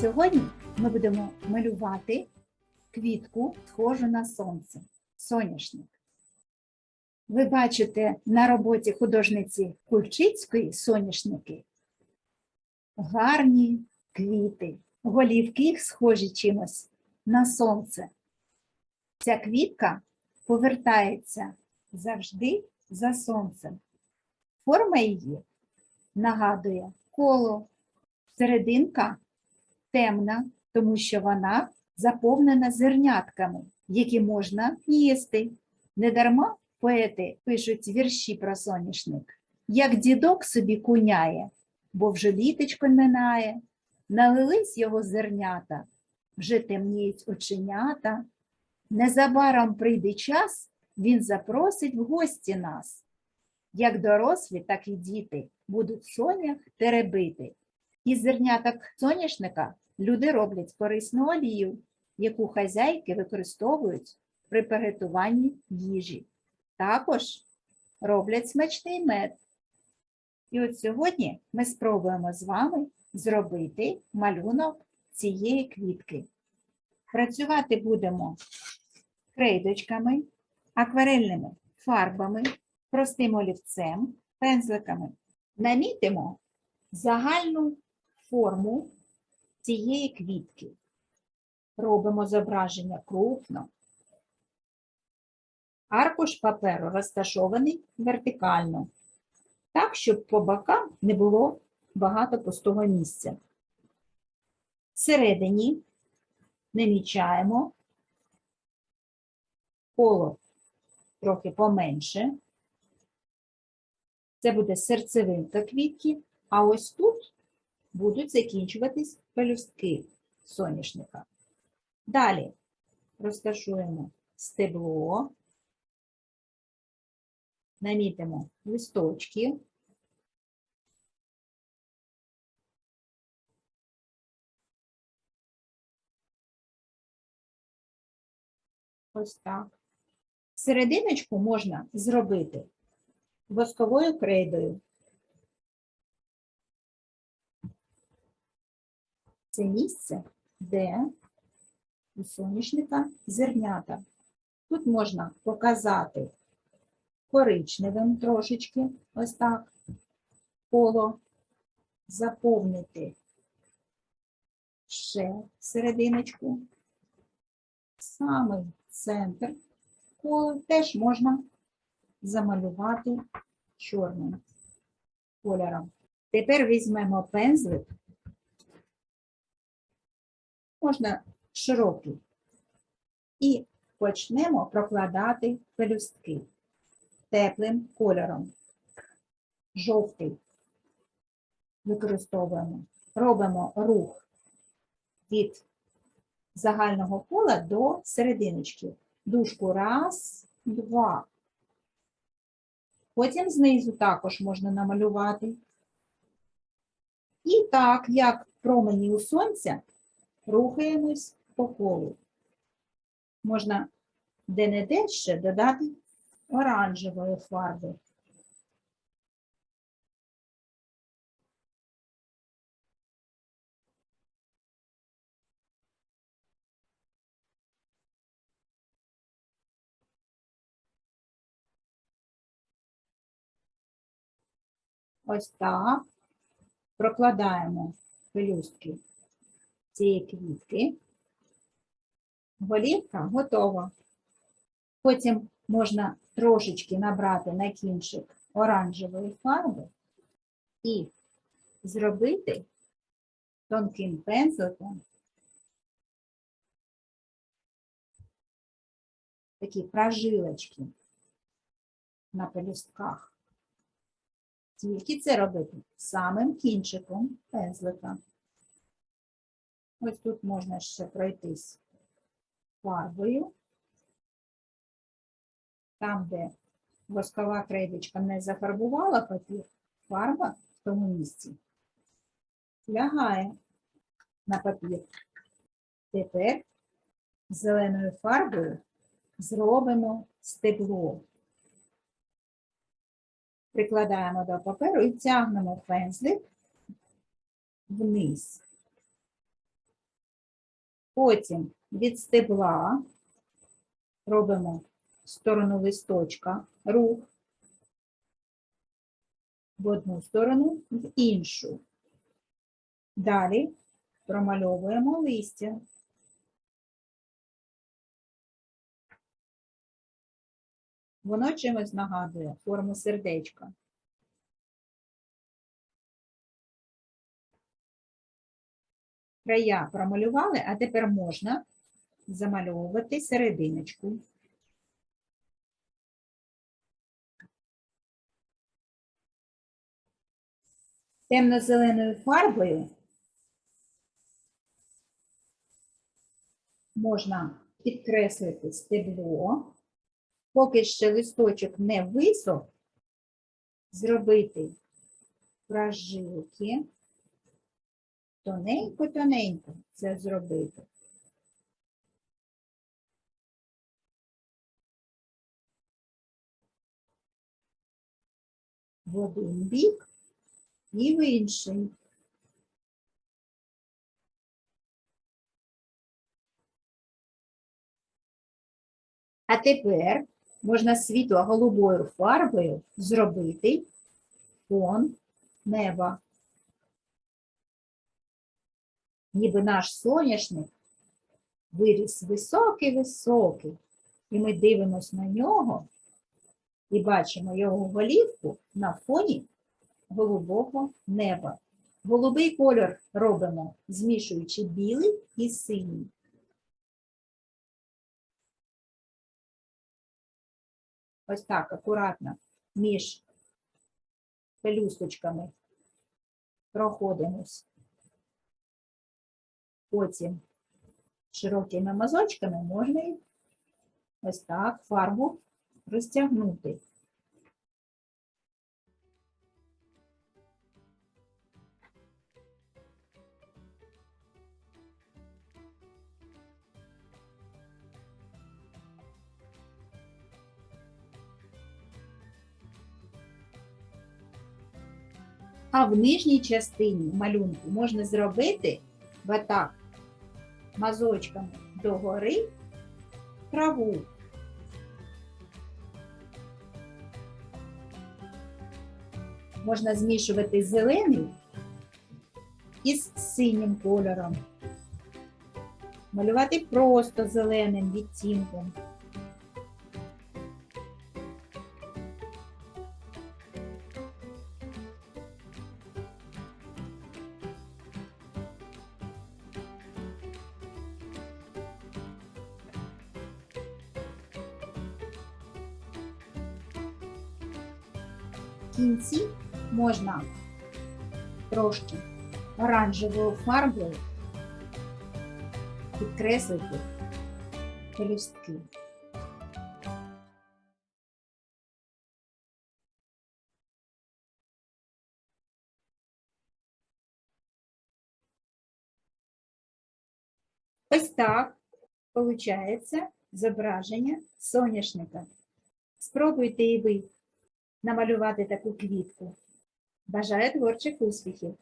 Сьогодні ми будемо малювати квітку, схожу на сонце, соняшник. Ви бачите на роботі художниці Кульчицької соняшники гарні квіти, голівки їх схожі чимось на сонце. Ця квітка повертається завжди за сонцем. Форма її нагадує коло, серединка темна, тому що вона заповнена зернятками, які можна їсти. Недарма поети пишуть вірші про соняшник. Як дідок собі куняє, бо вже літочко минає, налились його зернята, вже темніють оченята. Незабаром прийде час, він запросить в гості нас. Як дорослі, так і діти будуть сонях теребити. Із зерняток соняшника люди роблять корисну олію, яку хазяйки використовують при приготуванні їжі. Також роблять смачний мед. І от сьогодні ми спробуємо з вами зробити малюнок цієї квітки. Працювати будемо крейдочками, акварельними фарбами, простим олівцем, пензликами. Намітимо загальну форму цієї квітки. Робимо зображення крупно. Аркуш паперу розташований вертикально, так, щоб по бокам не було багато пустого місця. Всередині намічаємо коло трохи поменше. Це буде серцевинка квітки, а ось тут будуть закінчуватись пелюстки соняшника. Далі розташуємо стебло, намітимо листочки. Ось так. Серединочку можна зробити восковою крейдою. Це місце, де у соняшника зернята. Тут можна показати коричневим трошечки, ось так, коло, заповнити ще серединочку. Самий центр коло теж можна замалювати чорним кольором. Тепер візьмемо пензлик, можна широкий, і почнемо прокладати пелюстки теплим кольором. Жовтий використовуємо. Робимо рух від загального кола до серединочки. Дужку раз, два. Потім знизу також можна намалювати. І так, як промені у сонця, рухаємось по колу. Можна де-не-де ще додати оранжевої фарби. Ось так. Прокладаємо пелюстки цієї квітки. Голівка готова. Потім можна трошечки набрати на кінчик оранжевої фарби і зробити тонким пензликом такі прожилочки на пелюстках. Тільки це робити самим кінчиком пензлика. Ось тут можна ще пройтись фарбою. Там, де воскова крейдочка не зафарбувала папір, фарба в тому місці лягає на папір. Тепер зеленою фарбою зробимо стебло. Прикладаємо до паперу і тягнемо пензлик вниз. Потім від стебла робимо сторону листочка рух в одну сторону, в іншу. Далі промальовуємо листя. Воно чимось нагадує форму сердечка. Края промалювали, а тепер можна замальовувати серединочку. Темно-зеленою фарбою можна підкреслити стебло, поки ще листочок не висох, зробити прожилки, тоненько-тоненько це зробити. В один бік і в інший. А тепер можна світло-голубою фарбою зробити фон неба. Ніби наш соняшник виріс високий-високий, і ми дивимося на нього і бачимо його голівку на фоні голубого неба. Голубий кольор робимо, змішуючи білий і синій. Ось так, акуратно, між пелюсточками проходимось. Потім широкими мазочками можна ось так фарбу розтягнути. А в нижній частині малюнку можна зробити отак мазочками догори траву. Можна змішувати зелений із синім кольором. Малювати просто зеленим відтінком. Кінці можна трошки оранжевою фарбою підкреслити пелюстки. Ось так виходить зображення соняшника. Спробуйте і ви намалювати таку квітку. Бажаю творчих успіхів!